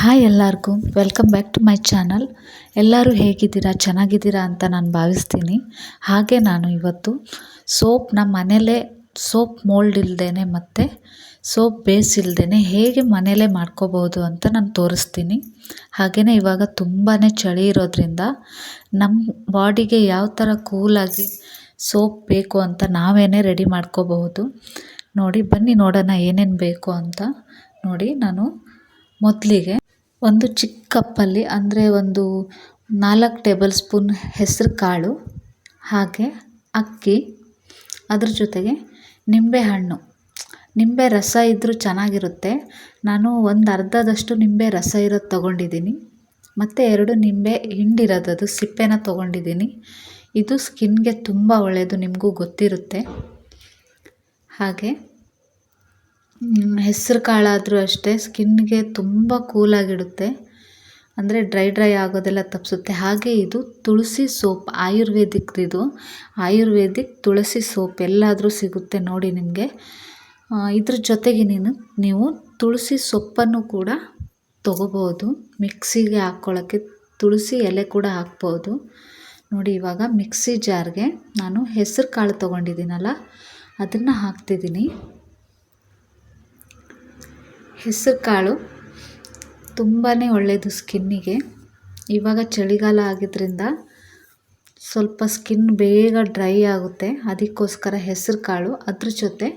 Hi ಎಲ್ಲರಿಗೂ welcome back to my channel ಎಲ್ಲರೂ ಹೇಗಿದ್ದೀರಾ, ಚೆನ್ನಾಗಿದ್ದೀರಾ ಅಂತ ನಾನು ಭಾವಿಸ್ತೀನಿ. ಹಾಗೆ ನಾನು ಇವತ್ತು ಸೋಪ್ ನಮ್ಮ ಮನೆಯಲ್ಲೇ ಸೋಪ್ ಮೋಲ್ಡ್ ಇಲ್ಲದೇ ಮತ್ತು ಸೋಪ್ ಬೇಸ್ ಇಲ್ಲದೇ ಹೇಗೆ ಮನೆಯಲ್ಲೇ ಮಾಡ್ಕೋಬೋದು ಅಂತ ನಾನು ತೋರಿಸ್ತೀನಿ. ಹಾಗೆಯೇ ಇವಾಗ ತುಂಬಾ ಚಳಿ ಇರೋದ್ರಿಂದ ನಮ್ಮ ಬಾಡಿಗೆ ಯಾವ ಥರ ಕೂಲಾಗಿ ಸೋಪ್ ಬೇಕು ಅಂತ ನಾವೇನೇ ರೆಡಿ ಮಾಡ್ಕೋಬಹುದು. ನೋಡಿ ಬನ್ನಿ ನೋಡೋಣ ಏನೇನು ಬೇಕು ಅಂತ. ನೋಡಿ ನಾನು ಮೊದಲಿಗೆ ಒಂದು ಚಿಕ್ಕ ಕಪ್ಪಲ್ಲಿ, ಅಂದರೆ ಒಂದು ನಾಲ್ಕು ಟೇಬಲ್ ಸ್ಪೂನ್ ಹೆಸರು ಕಾಳು, ಹಾಗೆ ಅಕ್ಕಿ. ಅದ್ರ ಜೊತೆಗೆ ನಿಂಬೆಹಣ್ಣು ನಿಂಬೆ ರಸ ಇದ್ದರೂ ಚೆನ್ನಾಗಿರುತ್ತೆ. ನಾನು ಒಂದು ಅರ್ಧದಷ್ಟು ನಿಂಬೆ ರಸ ಇರೋದು ತೊಗೊಂಡಿದ್ದೀನಿ. ಮತ್ತು ಎರಡು ನಿಂಬೆ ಹಿಂಡಿರೋದು ಅದು ಸಿಪ್ಪೆನ ತೊಗೊಂಡಿದ್ದೀನಿ. ಇದು ಸ್ಕಿನ್ಗೆ ತುಂಬ ಒಳ್ಳೆಯದು ನಿಮಗೂ ಗೊತ್ತಿರುತ್ತೆ. ಹಾಗೆ ಹೆಸ್ರು ಕಾಳಾದರೂ ಅಷ್ಟೇ, ಸ್ಕಿನ್ಗೆ ತುಂಬ ಕೂಲಾಗಿಡುತ್ತೆ ಅಂದರೆ ಡ್ರೈ ಡ್ರೈ ಆಗೋದೆಲ್ಲ ತಪ್ಪಿಸುತ್ತೆ ಹಾಗೆ ಇದು ತುಳಸಿ ಸೋಪ್ ಆಯುರ್ವೇದಿಕ್ದಿದು ಆಯುರ್ವೇದಿಕ್ ತುಳಸಿ ಸೋಪ್ ಎಲ್ಲಾದರೂ ಸಿಗುತ್ತೆ ನೋಡಿ ನಿಮಗೆ. ಇದ್ರ ಜೊತೆಗೆ ನೀನು, ನೀವು ತುಳಸಿ ಸೊಪ್ಪನ್ನು ಕೂಡ ತೊಗೋಬೋದು ಮಿಕ್ಸಿಗೆ ಹಾಕ್ಕೊಳ್ಳೋಕ್ಕೆ ತುಳಸಿ ಎಲೆ ಕೂಡ ಹಾಕ್ಬೋದು. ನೋಡಿ ಇವಾಗ ಮಿಕ್ಸಿ ಜಾರ್ಗೆ ನಾನು ಹೆಸರು ಕಾಳು ತೊಗೊಂಡಿದ್ದೀನಲ್ಲ, ಅದನ್ನು ಹಾಕ್ತಿದ್ದೀನಿ. ಹೆಸರು ಕಾಳು ತುಂಬಾ ಒಳ್ಳೆಯದು ಸ್ಕಿನ್ನಿಗೆ. ಇವಾಗ ಚಳಿಗಾಲ ಆಗಿದ್ದರಿಂದ ಸ್ವಲ್ಪ ಸ್ಕಿನ್ ಬೇಗ ಡ್ರೈ ಆಗುತ್ತೆ. ಅದಕ್ಕೋಸ್ಕರ ಹೆಸರು ಕಾಳು ಅದ್ರ ಜೊತೆ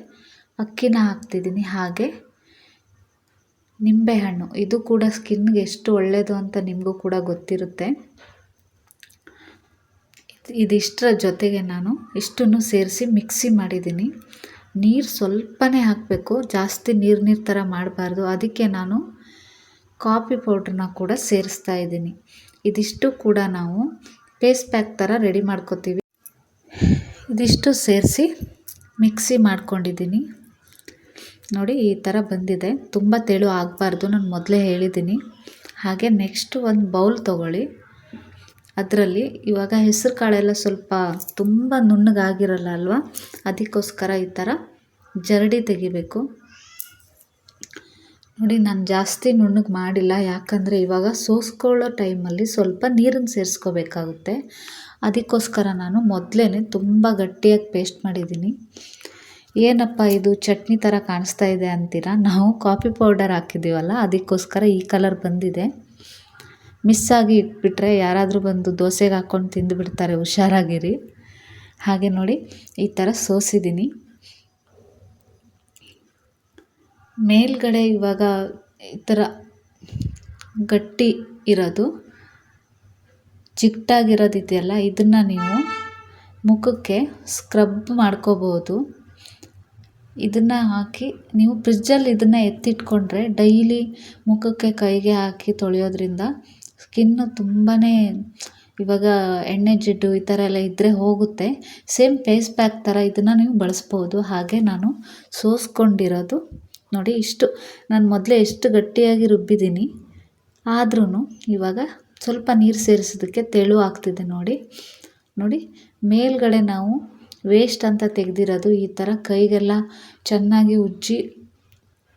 ಅಕ್ಕಿನ ಹಾಕ್ತಿದ್ದೀನಿ. ಹಾಗೆ ನಿಂಬೆಹಣ್ಣು. ಇದು ಕೂಡ ಸ್ಕಿನ್ಗೆ ಎಷ್ಟು ಒಳ್ಳೆಯದು ಅಂತ ನಿಮಗೂ ಕೂಡ ಗೊತ್ತಿರುತ್ತೆ. ಇದಿಷ್ಟರ ಜೊತೆಗೆ ನಾನು ಇಷ್ಟನ್ನು ಸೇರಿಸಿ ಮಿಕ್ಸಿ ಮಾಡಿದ್ದೀನಿ. ನೀರು ಸ್ವಲ್ಪನೇ ಹಾಕಬೇಕು. ಜಾಸ್ತಿ ನೀರು ನೀರು ಥರ ಮಾಡಬಾರ್ದು. ಅದಕ್ಕೆ ನಾನು ಕಾಫಿ ಪೌಡ್ರನ್ನ ಕೂಡ ಸೇರಿಸ್ತಾ ಇದ್ದೀನಿ. ಇದಿಷ್ಟು ಕೂಡ ನಾವು ಪೇಸ್ಟ್ ಪ್ಯಾಕ್ ಥರ ರೆಡಿ ಮಾಡ್ಕೋತೀವಿ. ಇದಿಷ್ಟು ಸೇರಿಸಿ ಮಿಕ್ಸಿ ಮಾಡ್ಕೊಂಡಿದ್ದೀನಿ. ನೋಡಿ, ಈ ಥರ ಬಂದಿದೆ. ತುಂಬ ತೆಳು ಆಗಬಾರ್ದು. ನಾನು ಮೊದಲೇ ಹೇಳಿದ್ದೀನಿ. ಹಾಗೆ ನೆಕ್ಸ್ಟ್ ಒಂದು ಬೌಲ್ ತೊಗೊಳ್ಳಿ. ಅದರಲ್ಲಿ ಇವಾಗ ಹೆಸರು ಕಾಳೆಲ್ಲ ಸ್ವಲ್ಪ ತುಂಬ ನುಣ್ಣಗಾಗಿರಲ್ಲ ಅಲ್ವಾ? ಅದಕ್ಕೋಸ್ಕರ ಈ ಥರ ಜರಡಿ ತೆಗಿಬೇಕು. ನೋಡಿ, ನಾನು ಜಾಸ್ತಿ ನುಣ್ಣಗೆ ಮಾಡಿಲ್ಲ. ಯಾಕಂದರೆ ಇವಾಗ ಸೋಸ್ಕೊಳ್ಳೋ ಟೈಮಲ್ಲಿ ಸ್ವಲ್ಪ ನೀರನ್ನು ಸೇರಿಸ್ಕೋಬೇಕಾಗುತ್ತೆ. ಅದಕ್ಕೋಸ್ಕರ ನಾನು ಮೊದಲೇ ತುಂಬ ಗಟ್ಟಿಯಾಗಿ ಪೇಸ್ಟ್ ಮಾಡಿದ್ದೀನಿ. ಏನಪ್ಪ ಇದು ಚಟ್ನಿ ಥರ ಕಾಣಿಸ್ತಾ ಇದೆ ಅಂತೀರಾ? ನಾವು ಕಾಫಿ ಪೌಡರ್ ಹಾಕಿದ್ದೀವಲ್ಲ, ಅದಕ್ಕೋಸ್ಕರ ಈ ಕಲರ್ ಬಂದಿದೆ. ಮಿಸ್ ಆಗಿ ಇಟ್ಬಿಟ್ರೆ ಯಾರಾದರೂ ಬಂದು ದೋಸೆಗೆ ಹಾಕ್ಕೊಂಡು ತಿಂದುಬಿಡ್ತಾರೆ ಹುಷಾರಾಗಿರಿ. ಹಾಗೆ ನೋಡಿ, ಈ ಥರ ಸೋಸಿದ್ದೀನಿ. ಮೇಲ್ಗಡೆ ಇವಾಗ ಈ ಥರ ಗಟ್ಟಿ ಇರೋದು ಚಿಕ್ಕಟಾಗಿರೋದಿದೆಯಲ್ಲ ಇದನ್ನು ನೀವು ಮುಖಕ್ಕೆ ಸ್ಕ್ರಬ್ ಮಾಡ್ಕೋಬೋದು ಇದನ್ನು ಹಾಕಿ, ನೀವು ಫ್ರಿಜ್ಜಲ್ಲಿ ಇದನ್ನು ಎತ್ತಿಟ್ಕೊಂಡ್ರೆ ಡೈಲಿ ಮುಖಕ್ಕೆ ಕೈಗೆ ಹಾಕಿ ತೊಳೆಯೋದ್ರಿಂದ ಸ್ಕಿನ್ನು ತುಂಬಾ ಇವಾಗ ಎಣ್ಣೆ ಜಿಡ್ಡು ಈ ಥರ ಎಲ್ಲ ಇದ್ದರೆ ಹೋಗುತ್ತೆ. ಸೇಮ್ ಫೇಸ್ ಪ್ಯಾಕ್ ಥರ ಇದನ್ನು ನೀವು ಬಳಸ್ಬೋದು. ಹಾಗೆ ನಾನು ಸೋಸ್ಕೊಂಡಿರೋದು. ನೋಡಿ ಇಷ್ಟು. ನಾನು ಮೊದಲೇ ಎಷ್ಟು ಗಟ್ಟಿಯಾಗಿ ರುಬ್ಬಿದ್ದೀನಿ. ಆದ್ರೂ ಇವಾಗ ಸ್ವಲ್ಪ ನೀರು ಸೇರಿಸೋದಕ್ಕೆ ತೆಳು ಆಗ್ತಿದೆ ನೋಡಿ. ನೋಡಿ, ಮೇಲ್ಗಡೆ ನಾವು ವೇಸ್ಟ್ ಅಂತ ತೆಗೆದಿರೋದು ಈ ಥರ ಕೈಗೆಲ್ಲ ಚೆನ್ನಾಗಿ ಉಜ್ಜಿ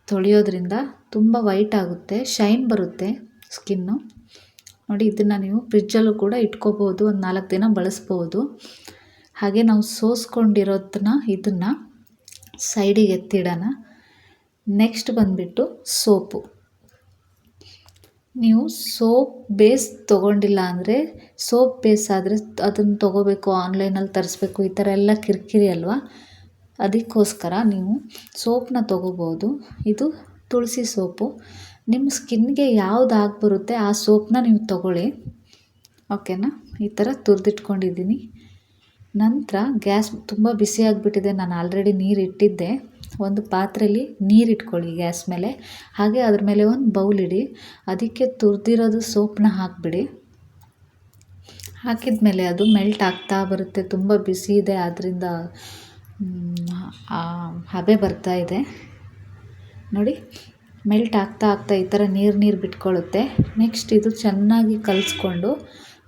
ತೊಳೆಯೋದ್ರಿಂದ ತುಂಬ ವೈಟ್ ಆಗುತ್ತೆ, ಶೈನ್ ಬರುತ್ತೆ ಸ್ಕಿನ್ನು. ನೋಡಿ, ಇದನ್ನು ನೀವು ಫ್ರಿಜ್ಜಲ್ಲೂ ಕೂಡ ಇಟ್ಕೋಬೋದು ಒಂದು ನಾಲ್ಕು ದಿನ ಬಳಸ್ಬೋದು. ಹಾಗೆ ನಾವು ಸೋಸ್ಕೊಂಡಿರೋದನ್ನ ಇದನ್ನು ಸೈಡಿಗೆ ಎತ್ತಿಡೋಣ. ನೆಕ್ಸ್ಟ್ ಬಂದುಬಿಟ್ಟು ಸೋಪು. ನೀವು ಸೋಪ್ ಬೇಸ್ ತೊಗೊಂಡಿಲ್ಲ ಅಂದರೆ, ಸೋಪ್ ಬೇಸ್ ಆದರೆ ಅದನ್ನು ತೊಗೋಬೇಕು, ಆನ್ಲೈನಲ್ಲಿ ತರಿಸ್ಬೇಕು, ಈ ಥರ ಎಲ್ಲ ಕಿರಿಕಿರಿ ಅಲ್ವಾ? ಅದಕ್ಕೋಸ್ಕರ ನೀವು ಸೋಪನ್ನ ತೊಗೋಬೋದು ಇದು ತುಳಸಿ ಸೋಪು. ನಿಮ್ಮ ಸ್ಕಿನ್ಗೆ ಯಾವ್ದು ಬರುತ್ತೆ ಆ ಸೋಪನ್ನ ನೀವು ತಗೊಳ್ಳಿ. ಓಕೆನಾ? ಈ ಥರ ತುರಿದಿಟ್ಕೊಂಡಿದ್ದೀನಿ. ನಂತರ ಗ್ಯಾಸ್ ತುಂಬ ಬಿಸಿ ಆಗಿಬಿಟ್ಟಿದೆ. ನಾನು ಆಲ್ರೆಡಿ ನೀರು ಇಟ್ಟಿದ್ದೆ. ಒಂದು ಪಾತ್ರೆಯಲ್ಲಿ ನೀರು ಇಟ್ಕೊಳ್ಳಿ ಗ್ಯಾಸ್ ಮೇಲೆ. ಹಾಗೆ ಅದ್ರ ಮೇಲೆ ಒಂದು ಬೌಲ್ ಇಡಿ. ಅದಕ್ಕೆ ತುರಿದಿರೋದು ಸೋಪನ್ನ ಹಾಕಿಬಿಡಿ. ಹಾಕಿದ ಮೇಲೆ ಅದು ಮೆಲ್ಟ್ ಆಗ್ತಾ ಬರುತ್ತೆ. ತುಂಬ ಬಿಸಿ ಇದೆ. ಆದ್ದರಿಂದ ಹಬೆ ಬರ್ತಾ ಇದೆ. ನೋಡಿ ಮೆಲ್ಟ್ ಆಗ್ತಾ ಆಗ್ತಾ ಈ ಥರ ನೀರು ನೀರು ಬಿಟ್ಕೊಳ್ಳುತ್ತೆ. ನೆಕ್ಸ್ಟ್ ಇದು ಚೆನ್ನಾಗಿ ಕಲಿಸ್ಕೊಂಡು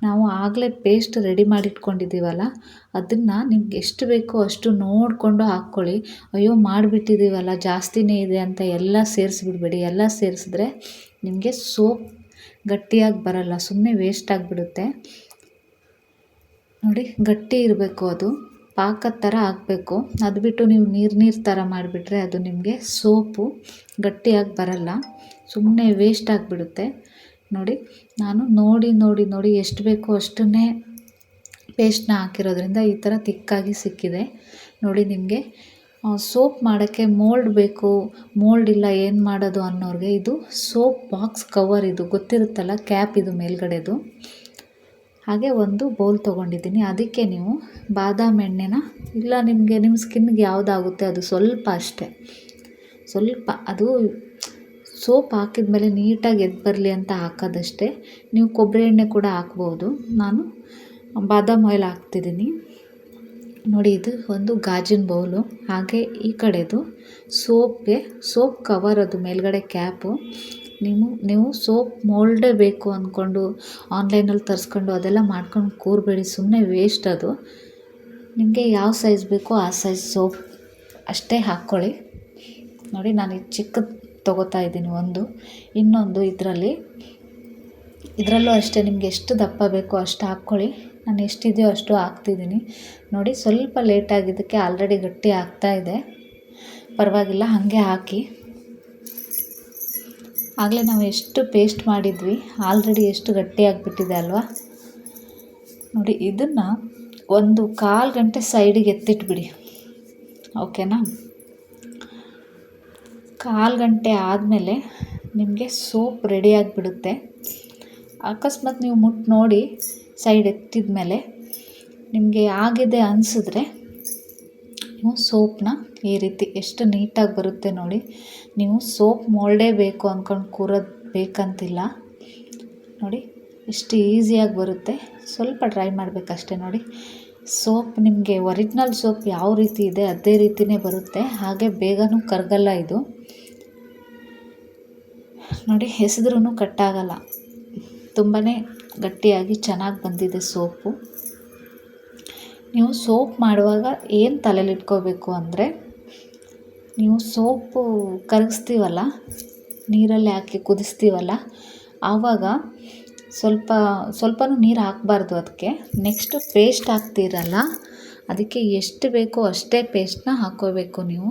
ನಾವು ಆಗಲೇ ಪೇಸ್ಟ್ ರೆಡಿ ಮಾಡಿಟ್ಕೊಂಡಿದ್ದೀವಲ್ಲ, ಅದನ್ನು ನಿಮ್ಗೆ ಎಷ್ಟು ಬೇಕೋ ಅಷ್ಟು ನೋಡಿಕೊಂಡು ಹಾಕ್ಕೊಳ್ಳಿ. ಅಯ್ಯೋ, ಮಾಡಿಬಿಟ್ಟಿದ್ದೀವಲ್ಲ, ಜಾಸ್ತಿನೇ ಇದೆ ಅಂತ ಎಲ್ಲ ಸೇರಿಸ್ಬಿಡ್ಬೇಡಿ. ಎಲ್ಲ ಸೇರಿಸಿದ್ರೆ ನಿಮಗೆ ಸೋಪ್ ಗಟ್ಟಿಯಾಗಿ ಬರಲ್ಲ ಸುಮ್ಮನೆ ವೇಸ್ಟ್ ಆಗಿಬಿಡುತ್ತೆ. ನೋಡಿ, ಗಟ್ಟಿ ಇರಬೇಕು ಅದು. ಪಾಕದ ಥರ ಆಗಬೇಕು ಅದು ಬಿಟ್ಟು ನೀವು ನೀರು ನೀರು ಥರ ಮಾಡಿಬಿಟ್ರೆ ಅದು ನಿಮಗೆ ಸೋಪು ಗಟ್ಟಿಯಾಗಿ ಬರಲ್ಲ. ಸುಮ್ಮನೆ ವೇಸ್ಟ್ ಆಗಿಬಿಡುತ್ತೆ. ನೋಡಿ, ನಾನು ನೋಡಿ ನೋಡಿ ನೋಡಿ ಎಷ್ಟು ಬೇಕೋ ಅಷ್ಟನ್ನೇ ಪೇಸ್ಟ್ನ ಹಾಕಿರೋದ್ರಿಂದ ಈ ಥರ ತಿಕ್ಕಾಗಿ ಸಿಕ್ಕಿದೆ. ನೋಡಿ ನಿಮಗೆ ಸೋಪ್ ಮಾಡೋಕ್ಕೆ ಮೋಲ್ಡ್ ಬೇಕು. ಮೋಲ್ಡ್ ಇಲ್ಲ, ಏನು ಮಾಡೋದು ಅನ್ನೋರಿಗೆ ಇದು ಸೋಪ್ ಬಾಕ್ಸ್ ಕವರ್ ಇದು. ಗೊತ್ತಿರುತ್ತಲ್ಲ ಕ್ಯಾಪ್ ಇದು ಮೇಲ್ಗಡೆದು. ಹಾಗೆ ಒಂದು ಬೌಲ್ ತೊಗೊಂಡಿದ್ದೀನಿ. ಅದಕ್ಕೆ ನೀವು ಬಾದಾಮಿ ಎಣ್ಣೆನ, ಇಲ್ಲ ನಿಮಗೆ, ನಿಮ್ಮ ಸ್ಕಿನ್ಗೆ ಯಾವುದಾಗುತ್ತೆ ಅದು ಸ್ವಲ್ಪ ಅಷ್ಟೇ. ಸ್ವಲ್ಪ, ಅದು ಸೋಪ್ ಹಾಕಿದ ಮೇಲೆ ನೀಟಾಗಿ ಎದ್ದು ಬರಲಿ ಅಂತ ಹಾಕೋದಷ್ಟೇ. ನೀವು ಕೊಬ್ಬರಿ ಎಣ್ಣೆ ಕೂಡ ಹಾಕ್ಬೋದು. ನಾನು ಬಾದಾಮ್ ಆಯಿಲ್ ಹಾಕ್ತಿದ್ದೀನಿ. ನೋಡಿ, ಇದು ಒಂದು ಗಾಜಿನ ಬೌಲು. ಹಾಗೆ ಈ ಕಡೆದು ಸೋಪ್ಗೆ, ಸೋಪ್ ಕವರ್ ಅದು ಮೇಲ್ಗಡೆ ಕ್ಯಾಪು ನೀವು ನೀವು ಸೋಪ್ ಮೋಲ್ಡೇ ಬೇಕು ಅಂದ್ಕೊಂಡು ಆನ್ಲೈನಲ್ಲಿ ತರಿಸ್ಕೊಂಡು ಅದೆಲ್ಲ ಮಾಡ್ಕೊಂಡು ಕೂರಬೇಡಿ ಸುಮ್ಮನೆ ವೇಸ್ಟ್ ಅದು. ನಿಮಗೆ ಯಾವ ಸೈಜ್ ಬೇಕೋ ಆ ಸೈಜ್ ಸೋಪ್ ಅಷ್ಟೇ ಹಾಕ್ಕೊಳ್ಳಿ. ನೋಡಿ, ನಾನು ಈ ಚಿಕ್ಕದು ತೊಗೋತಾ ಇದ್ದೀನಿ ಒಂದು. ಇನ್ನೊಂದು ಇದರಲ್ಲಿ. ಇದರಲ್ಲೂ ಅಷ್ಟೇ, ನಿಮಗೆ ಎಷ್ಟು ದಪ್ಪ ಬೇಕೋ ಅಷ್ಟು ಹಾಕ್ಕೊಳ್ಳಿ. ನಾನು ಎಷ್ಟಿದೆಯೋ ಅಷ್ಟು ಹಾಕ್ತಿದ್ದೀನಿ. ನೋಡಿ, ಸ್ವಲ್ಪ ಲೇಟಾಗಿದ್ದಕ್ಕೆ ಆಲ್ರೆಡಿ ಗಟ್ಟಿ ಆಗ್ತಾ ಇದೆ. ಪರವಾಗಿಲ್ಲ, ಹಾಗೆ ಹಾಕಿ. ಆಗಲೇ ನಾವು ಎಷ್ಟು ಪೇಸ್ಟ್ ಮಾಡಿದ್ವಿ ಆಲ್ರೆಡಿ ಎಷ್ಟು ಗಟ್ಟಿಯಾಗಿಬಿಟ್ಟಿದೆ ಅಲ್ವಾ? ನೋಡಿ, ಇದನ್ನು ಒಂದು ಕಾಲು ಗಂಟೆ ಸೈಡಿಗೆ ಎತ್ತಿಟ್ಬಿಡಿ. ಓಕೆನಾ ಕಾಲು ಗಂಟೆ ಆದಮೇಲೆ ನಿಮಗೆ ಸೋಪ್ ರೆಡಿಯಾಗಿಬಿಡುತ್ತೆ ಅಕಸ್ಮಾತ್ ನೀವು ಮುಟ್ಟು ನೋಡಿ ಸೈಡ್ ಎತ್ತಿದ ಮೇಲೆ ನಿಮಗೆ ಆಗಿದೆ ಅನಿಸಿದ್ರೆ ನೀವು ಸೋಪನ್ನ ಈ ರೀತಿ ಎಷ್ಟು ನೀಟಾಗಿ ಬರುತ್ತೆ ನೋಡಿ. ನೀವು ಸೋಪ್ ಮೋಲ್ಡೇ ಬೇಕು ಅಂದ್ಕೊಂಡು ಕೂರೋದು ಬೇಕಂತಿಲ್ಲ. ನೋಡಿ ಎಷ್ಟು ಈಸಿಯಾಗಿ ಬರುತ್ತೆ. ಸ್ವಲ್ಪ ಟ್ರೈ ಮಾಡಬೇಕಷ್ಟೆ ನೋಡಿ. ಸೋಪ್ ನಿಮಗೆ ಒರಿಜಿನಲ್ ಸೋಪ್ ಯಾವ ರೀತಿ ಇದೆ ಅದೇ ರೀತಿಯೇ ಬರುತ್ತೆ. ಹಾಗೆ ಬೇಗನೂ ಕರಗಲ್ಲ ಇದು. ನೋಡಿ ಎಸೆದ್ರೂ ಕಟ್ಟಾಗಲ್ಲ ತುಂಬಾ ಗಟ್ಟಿಯಾಗಿ ಚೆನ್ನಾಗಿ ಬಂದಿದೆ ಸೋಪು. ನೀವು ಸೋಪ್ ಮಾಡುವಾಗ ಏನು ತಲೆಯಲ್ಲಿ ಇಟ್ಕೋಬೇಕು ಅಂದರೆ, ನೀವು ಸೋಪು ಕರಗಿಸ್ತೀವಲ್ಲ, ನೀರಲ್ಲಿ ಹಾಕಿ ಕುದಿಸ್ತೀವಲ್ಲ, ಆವಾಗ ಸ್ವಲ್ಪ, ಸ್ವಲ್ಪನೂ ನೀರು ಹಾಕಬಾರ್ದು ಅದಕ್ಕೆ ನೆಕ್ಸ್ಟ್ ಪೇಸ್ಟ್ ಹಾಕ್ತೀರಲ್ಲ, ಅದಕ್ಕೆ ಎಷ್ಟು ಬೇಕೋ ಅಷ್ಟೇ ಪೇಸ್ಟನ್ನ ಹಾಕ್ಕೋಬೇಕು ನೀವು.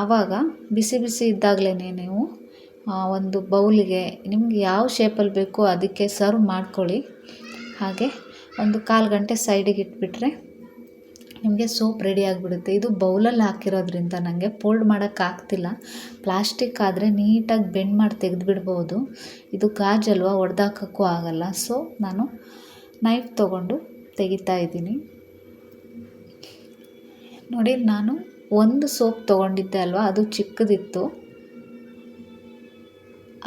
ಆವಾಗ ಬಿಸಿ ಬಿಸಿ ಇದ್ದಾಗಲೇ ನೀವು ಒಂದು ಬೌಲಿಗೆ ನಿಮ್ಗೆ ಯಾವ ಶೇಪಲ್ಲಿ ಬೇಕೋ ಅದಕ್ಕೆ ಸರ್ವ್ ಮಾಡ್ಕೊಳ್ಳಿ. ಹಾಗೆ ಒಂದು ಕಾಲು ಗಂಟೆ ಸೈಡಿಗೆ ಇಟ್ಬಿಟ್ರೆ ನಿಮಗೆ ಸೋಪ್ ರೆಡಿ ಆಗಿಬಿಡುತ್ತೆ. ಇದು ಬೌಲಲ್ಲಿ ಹಾಕಿರೋದ್ರಿಂದ ನನಗೆ ಫೋಲ್ಡ್ ಮಾಡೋಕ್ಕಾಗ್ತಿಲ್ಲ ಪ್ಲಾಸ್ಟಿಕ್ ಆದರೆ ನೀಟಾಗಿ ಬೆಂಡ್ ಮಾಡಿ ತೆಗೆದುಬಿಡ್ಬೋದು. ಇದು ಗಾಜಲ್ವ ಒಡೆದಾಕೋಕ್ಕೂ ಆಗಲ್ಲ. ಸೊ ನಾನು ನೈಫ್ ತೊಗೊಂಡು ತೆಗಿತಾ ಇದ್ದೀನಿ. ನೋಡಿ, ನಾನು ಒಂದು ಸೋಪ್ ತೊಗೊಂಡಿದ್ದೆ ಅಲ್ವಾ, ಅದು ಚಿಕ್ಕದಿತ್ತು.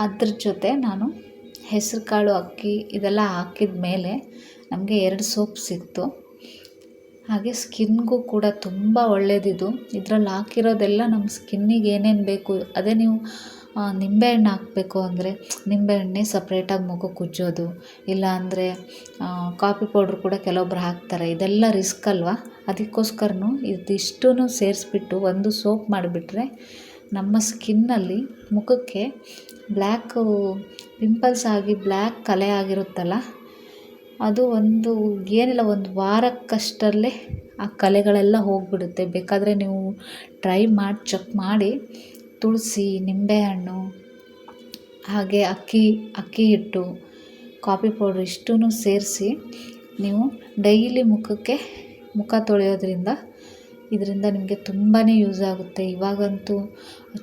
ಅದ್ರ ಜೊತೆ ನಾನು ಹೆಸರು ಕಾಳು ಅಕ್ಕಿ ಇದೆಲ್ಲ ಹಾಕಿದ ಮೇಲೆ ನಮಗೆ ಎರಡು ಸೋಪ್ ಸಿಕ್ತು. ಹಾಗೆ ಸ್ಕಿನ್ಗೂ ಕೂಡ ತುಂಬ ಒಳ್ಳೆಯದಿದು ಇದರಲ್ಲಿ ಹಾಕಿರೋದೆಲ್ಲ ನಮ್ಮ ಸ್ಕಿನ್ನಿಗೆ ಏನೇನು ಬೇಕು, ಅದೇ ನೀವು ನಿಂಬೆಹಣ್ಣು ಹಾಕಬೇಕು ಅಂದರೆ ನಿಂಬೆಹಣ್ಣೆ ಸಪ್ರೇಟಾಗಿ ಮುಖಕ್ಕೆ ಉಜ್ಜೋದು ಇಲ್ಲ ಅಂದರೆ ಕಾಫಿ ಪೌಡ್ರ್ ಕೂಡ ಕೆಲವೊಬ್ರು ಹಾಕ್ತಾರೆ. ಇದೆಲ್ಲ ರಿಸ್ಕ್ ಅಲ್ವಾ? ಅದಕ್ಕೋಸ್ಕರನೂ ಇದಿಷ್ಟೂ ಸೇರಿಸ್ಬಿಟ್ಟು ಒಂದು ಸೋಪ್ ಮಾಡಿಬಿಟ್ರೆ ನಮ್ಮ ಸ್ಕಿನ್ನಲ್ಲಿ ಮುಖಕ್ಕೆ ಬ್ಲ್ಯಾಕು, ಪಿಂಪಲ್ಸ್ ಆಗಿ ಬ್ಲ್ಯಾಕ್ ಕಲೆ ಆಗಿರುತ್ತಲ್ಲ? ಅದು ಒಂದು, ಏನಿಲ್ಲ, ಒಂದು ವಾರಕ್ಕಷ್ಟರಲ್ಲೇ ಆ ಕಲೆಗಳೆಲ್ಲ ಹೋಗಿಬಿಡುತ್ತೆ. ಬೇಕಾದರೆ ನೀವು ಟ್ರೈ ಮಾಡಿ, ಚೆಕ್ ಮಾಡಿ. ತುಳಸಿ, ನಿಂಬೆಹಣ್ಣು, ಹಾಗೆ ಅಕ್ಕಿ ಅಕ್ಕಿ ಹಿಟ್ಟು, ಕಾಫಿ ಪೌಡ್ರ್ ಇಷ್ಟೂ ಸೇರಿಸಿ ನೀವು ಡೈಲಿ ಮುಖಕ್ಕೆ ಮುಖ ತೊಳೆಯೋದ್ರಿಂದ ಇದರಿಂದ ನಿಮಗೆ ತುಂಬಾ ಯೂಸ್ ಆಗುತ್ತೆ. ಇವಾಗಂತೂ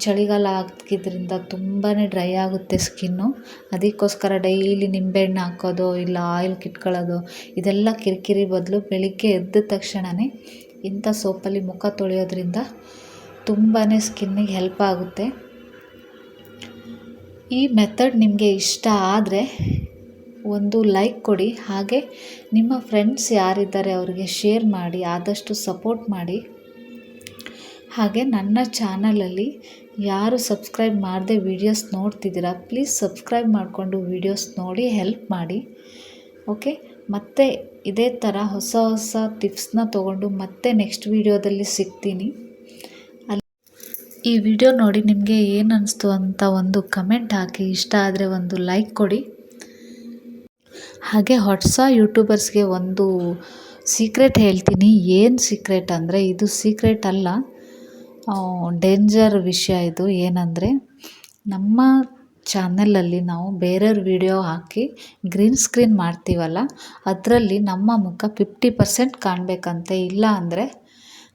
ಚಳಿಗಾಲ ಆಗಿದ್ದರಿಂದ ತುಂಬಾ ಡ್ರೈ ಆಗುತ್ತೆ ಸ್ಕಿನ್ನು. ಅದಕ್ಕೋಸ್ಕರ ಡೈಲಿ ನಿಂಬೆಹಣ್ಣು ಹಾಕೋದು, ಇಲ್ಲ ಆಯಿಲ್ ಕಿಟ್ಕೊಳ್ಳೋದು, ಇದೆಲ್ಲ ಕಿರಿಕಿರಿ ಬದಲು ಬೆಳಿಗ್ಗೆ ಎದ್ದ ತಕ್ಷಣವೇ ಇಂಥ ಸೋಪಲ್ಲಿ ಮುಖ ತೊಳೆಯೋದ್ರಿಂದ ತುಂಬಾ ಸ್ಕಿನ್ನಿಗೆ ಹೆಲ್ಪ್ ಆಗುತ್ತೆ. ಈ ಮೆಥಡ್ ನಿಮಗೆ ಇಷ್ಟ ಆದರೆ ಒಂದು ಲೈಕ್ ಕೊಡಿ. ಹಾಗೆ ನಿಮ್ಮ ಫ್ರೆಂಡ್ಸ್ ಯಾರಿದ್ದಾರೆ ಅವರಿಗೆ ಶೇರ್ ಮಾಡಿ, ಆದಷ್ಟು ಸಪೋರ್ಟ್ ಮಾಡಿ. ಹಾಗೆ ನನ್ನ ಚಾನಲಲ್ಲಿ ಯಾರು ಸಬ್ಸ್ಕ್ರೈಬ್ ಮಾಡದೆ ವೀಡಿಯೋಸ್ ನೋಡ್ತಿದ್ದೀರಾ ಪ್ಲೀಸ್ ಸಬ್ಸ್ಕ್ರೈಬ್ ಮಾಡಿಕೊಂಡು ವೀಡಿಯೋಸ್ ನೋಡಿ ಹೆಲ್ಪ್ ಮಾಡಿ. ಓಕೆ ಮತ್ತೆ ಇದೇ ಥರ ಹೊಸ ಹೊಸ ಟಿಪ್ಸ್ನ ತೊಗೊಂಡು ಮತ್ತೆ ನೆಕ್ಸ್ಟ್ ವೀಡಿಯೋದಲ್ಲಿ ಸಿಗ್ತೀನಿ. ಅಲ್ಲಿ ಈ ವಿಡಿಯೋ ನೋಡಿ ನಿಮಗೆ ಏನು ಅನ್ನಿಸ್ತು ಅಂತ ಒಂದು ಕಮೆಂಟ್ ಹಾಕಿ. ಇಷ್ಟ ಆದರೆ ಒಂದು ಲೈಕ್ ಕೊಡಿ. ಹಾಗೆ ಹೊಸ ಯೂಟ್ಯೂಬರ್ಸ್ಗೆ ಒಂದು ಸೀಕ್ರೆಟ್ ಹೇಳ್ತೀನಿ. ಏನು ಸೀಕ್ರೆಟ್ ಅಂದರೆ, ಇದು ಸೀಕ್ರೆಟ್ ಅಲ್ಲ. ಡೇಂಜರ್ ವಿಷಯ ಇದು. ಏನಂದರೆ, ನಮ್ಮ ಚಾನಲಲ್ಲಿ ನಾವು ಬೇರೆಯವ್ರ ವಿಡಿಯೋ ಹಾಕಿ ಗ್ರೀನ್ ಸ್ಕ್ರೀನ್ ಮಾಡ್ತೀವಲ್ಲ, ಅದರಲ್ಲಿ ನಮ್ಮ ಮುಖ ಫಿಫ್ಟಿ ಪರ್ಸೆಂಟ್ ಕಾಣಬೇಕಂತೆ. ಇಲ್ಲ ಅಂದರೆ,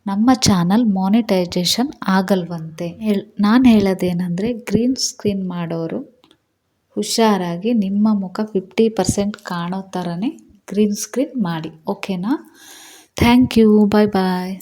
ನಮ್ಮ ಚಾನಲ್ ಮಾನಿಟೈಜೇಷನ್ ಆಗಲ್ವಂತೆ. ಹೇಳ್, ನಾನು ಹೇಳೋದೇನೆಂದರೆ, ಗ್ರೀನ್ ಸ್ಕ್ರೀನ್ ಮಾಡೋರು ಹುಷಾರಾಗಿ ನಿಮ್ಮ ಮುಖ ಫಿಫ್ಟಿ ಪರ್ಸೆಂಟ್ ಕಾಣೋ ಥರನೇ ಗ್ರೀನ್ ಸ್ಕ್ರೀನ್ ಮಾಡಿ. ಓಕೆನಾ ಥ್ಯಾಂಕ್ ಯು ಬಾಯ್ ಬಾಯ್